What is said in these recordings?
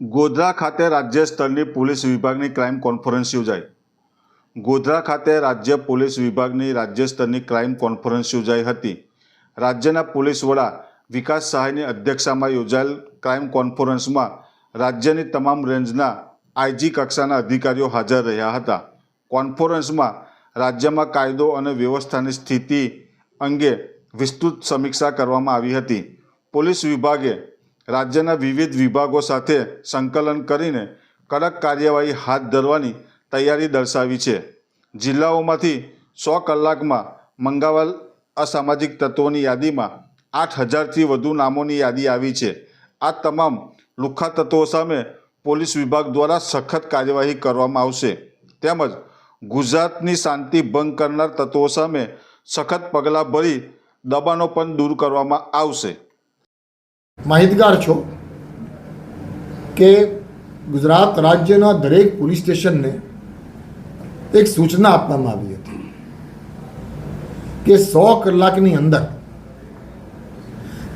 ગોધરા ખાતે રાજ્ય સ્તરની પોલીસ વિભાગની ક્રાઇમ કોન્ફરન્સ યોજાઈ. ગોધરા ખાતે રાજ્ય પોલીસ વિભાગની રાજ્ય સ્તરની ક્રાઇમ કોન્ફરન્સ યોજાઈ હતી. રાજ્યના પોલીસ વડા વિકાસ સહાયની અધ્યક્ષતામાં યોજાયેલ ક્રાઇમ કોન્ફરન્સમાં રાજ્યની તમામ રેન્જના આઈજી કક્ષાના અધિકારીઓ હાજર રહ્યા હતા. કોન્ફરન્સમાં રાજ્યમાં કાયદો અને વ્યવસ્થાની સ્થિતિ અંગે વિસ્તૃત સમીક્ષા કરવામાં આવી હતી. પોલીસ વિભાગે રાજ્યના વિવિધ વિભાગો સાથે સંકલન કરીને કડક કાર્યવાહી હાથ ધરવાની તૈયારી દર્શાવી છે. જિલ્લાઓમાંથી સો કલાકમાં મંગાવેલ અસામાજિક તત્વોની યાદીમાં આઠ હજારથી વધુ નામોની યાદી આવી છે. આ તમામ લુખ્ખા તત્વો સામે પોલીસ વિભાગ દ્વારા સખત કાર્યવાહી કરવામાં આવશે. તેમજ ગુજરાતની શાંતિ ભંગ કરનાર તત્વો સામે સખત પગલાં ભરી દબાણો પણ દૂર કરવામાં આવશે. માહિતગાર છો કે ગુજરાત રાજ્યના દરેક પોલીસ સ્ટેશનને એક સૂચના આપવામાં આવી હતી કે સો કલાકની અંદર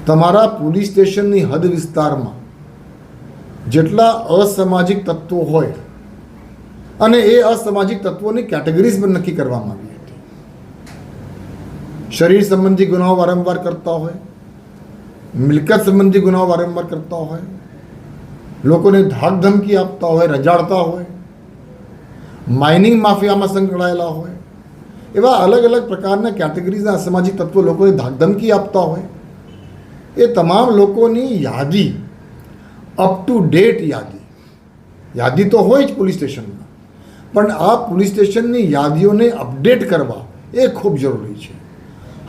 તમારા પોલીસ સ્ટેશનની હદ વિસ્તારમાં જેટલા અસામાજિક તત્વો હોય અને એ અસામાજિક તત્વોની કેટેગરીઝ પણ નક્કી કરવામાં આવી હતી. શરીર સંબંધી ગુનાઓ વારંવાર કરતા હોય મિલકત સંબંધી ગુનાઓ વારંવાર કરતા હોય લોકોને ધાક ધમકી આપતા હોય રજાડતા હોય માઇનિંગ માફિયામાં સંકળાયેલા હોય એવા અલગ અલગ પ્રકારના કેટેગરીઝના અસામાજિક તત્વો લોકોને ધાક ધમકી આપતા હોય એ તમામ લોકોની યાદી અપ ટુ ડેટ યાદી યાદી તો હોય જ પોલીસ સ્ટેશનમાં પણ આ પોલીસ સ્ટેશનની યાદીઓને અપડેટ કરવા એ ખૂબ જરૂરી છે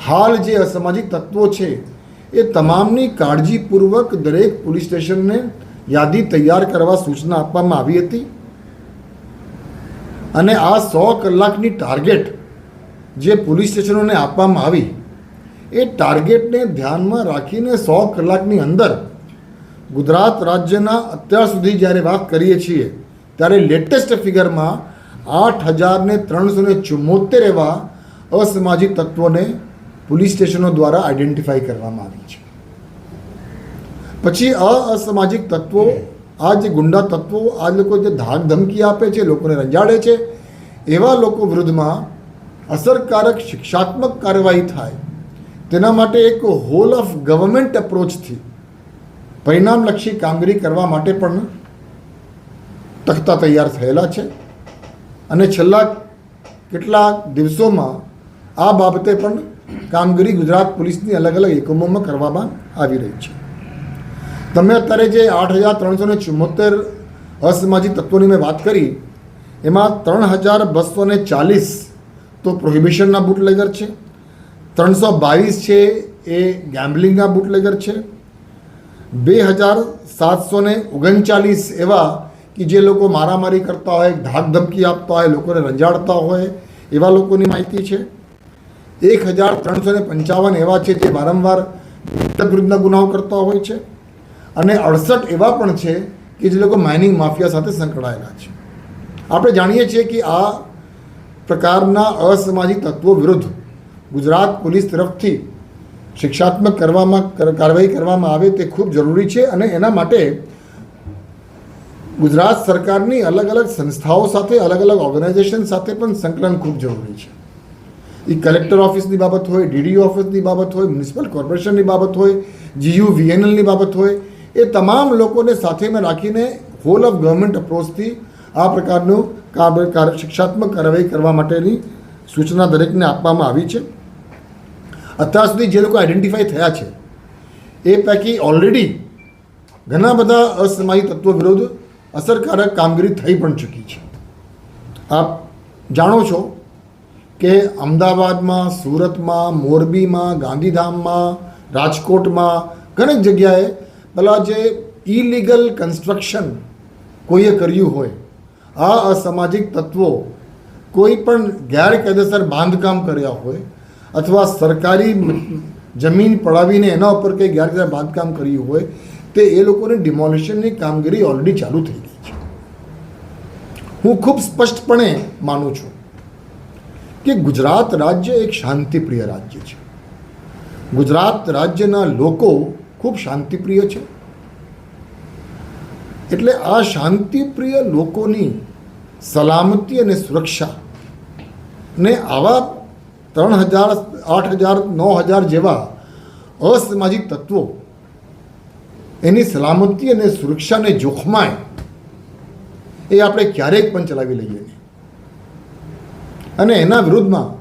હાલ જે અસામાજિક તત્વો છે એ તમામની કાળજીપૂર્વક દરેક પોલીસ સ્ટેશનને યાદી તૈયાર કરવા સૂચના આપવામાં આવી હતી. અને આ સો કલાકની ટાર્ગેટ જે પોલીસ સ્ટેશનોને આપવામાં આવી, એ ટાર્ગેટને ધ્યાનમાં રાખીને સો કલાકની અંદર ગુજરાત રાજ્યના અત્યાર સુધી જ્યારે વાત કરીએ છીએ, ત્યારે લેટેસ્ટ ફિગરમાં આઠ હજારને ત્રણસો ને ચુમ્મોતેર એવા અસામાજિક તત્વોને પોલીસ સ્ટેશનો દ્વારા આઈડેન્ટિફાઈ કરવામાં આવી છે. પછી અસામાજિક તત્વો, આ જે ગુંડા તત્વો, આ લોકો જે ધાક ધમકી આપે છે, લોકોને રંજાડે છે, એવા લોકો વિરુદ્ધમાં અસરકારક શિક્ષાત્મક કાર્યવાહી થાય. તેના માટે એક હોલ ઓફ ગવર્મેન્ટ એપ્રોચથી પરિણામલક્ષી કામગીરી કરવા માટે પણ તખ્તા તૈયાર થયેલા છે. અને છેલ્લા કેટલાક દિવસોમાં આ બાબતે પણ કામગીરી ગુજરાત પોલીસની અલગ અલગ એકમોમાં કરવામાં આવી રહી છે. તમે અત્યારે જે આઠ હજાર ત્રણસો ને ચુમ્મોતેર અસામાજિક તત્વોની મેં વાત કરી, એમાં ત્રણ હજાર બસો ને ચાલીસ તો પ્રોહિબિશનના બુટલેગર છે, ત્રણસો બાવીસ છે એ ગેમ્બલિંગના બુટલેગર છે, બે હજાર સાતસો ને ઓગણચાલીસ એવા કે જે લોકો મારામારી કરતા હોય ધાક ધમકી આપતા હોય, લોકોને રંજાડતા હોય, એવા લોકોની માહિતી છે. એક હજાર ત્રણસો ને પંચાવન એવા છે જે વારંવાર વિરુદ્ધના ગુનાઓ કરતા હોય છે. અને અડસઠ એવા પણ છે કે જે લોકો માઇનિંગ માફિયા સાથે સંકળાયેલા છે. આપણે જાણીએ છીએ કે આ પ્રકારના અસામાજિક તત્વો વિરુદ્ધ ગુજરાત પોલીસ તરફથી શિક્ષાત્મક કરવામાં કાર્યવાહી કરવામાં આવે તે ખૂબ જરૂરી છે અને એના માટે ગુજરાત સરકારની અલગ અલગ સંસ્થાઓ સાથે અલગ અલગ ઓર્ગેનાઇઝેશન સાથે પણ સંકલન ખૂબ જરૂરી છે. એ કલેક્ટર ઓફિસની બાબત હોય, ડીડીઓ ઓફિસની બાબત હોય, મ્યુનિસિપલ કોર્પોરેશનની બાબત હોય, જીયુ વીએનએલની બાબત હોય, એ તમામ લોકોને સાથેમાં રાખીને હોલ ઓફ ગવર્મેન્ટ અપ્રોચથી આ પ્રકારનું કાર- કાર- શિક્ષાત્મક કાર્યવાહી કરવા માટેની સૂચના દરેકને આપવામાં આવી છે. અત્યાર સુધી જે લોકો આઈડેન્ટિફાઈ થયા છે, એ પૈકી ઓલરેડી ઘણા બધા અસમાયી તત્વો વિરુદ્ધ અસરકારક કામગીરી થઈ પણ ચૂકી છે. આપ જાણો છો કે અમદાવાદમાં, સુરતમાં, મોરબીમાં, ગાંધીધામમાં, રાજકોટમાં ઘણી જગ્યાએ પેલા જે ઇલીગલ કન્સ્ટ્રક્શન કોઈએ કર્યું હોય, આ અસામાજિક તત્વો કોઈ પણ ગેરકાયદેસર બાંધકામ કર્યા હોય અથવા સરકારી જમીન પડાવીને એના ઉપર કંઈ ગેરકાયદેસર બાંધકામ કર્યું હોય, તે એ લોકોની ડિમોલિશનની કામગીરી ઓલરેડી ચાલુ થઈ ગઈ છે. હું ખૂબ સ્પષ્ટપણે માનું છું કે ગુજરાત રાજ્ય એક શાંતિપ્રિય રાજ્ય છે. ગુજરાત રાજ્યના લોકો ખૂબ શાંતિપ્રિય છે. એટલે આ શાંતિપ્રિય લોકોની સલામતી અને સુરક્ષા ને આવા ત્રણ હજાર, આઠ હજાર, નવ હજાર જેવા અસામાજિક તત્વો એની સલામતી અને સુરક્ષાને જોખમાય એ આપણે ક્યારેક પણ ચલાવી લઈએ નહીં. અને એના વિરુદ્ધમાં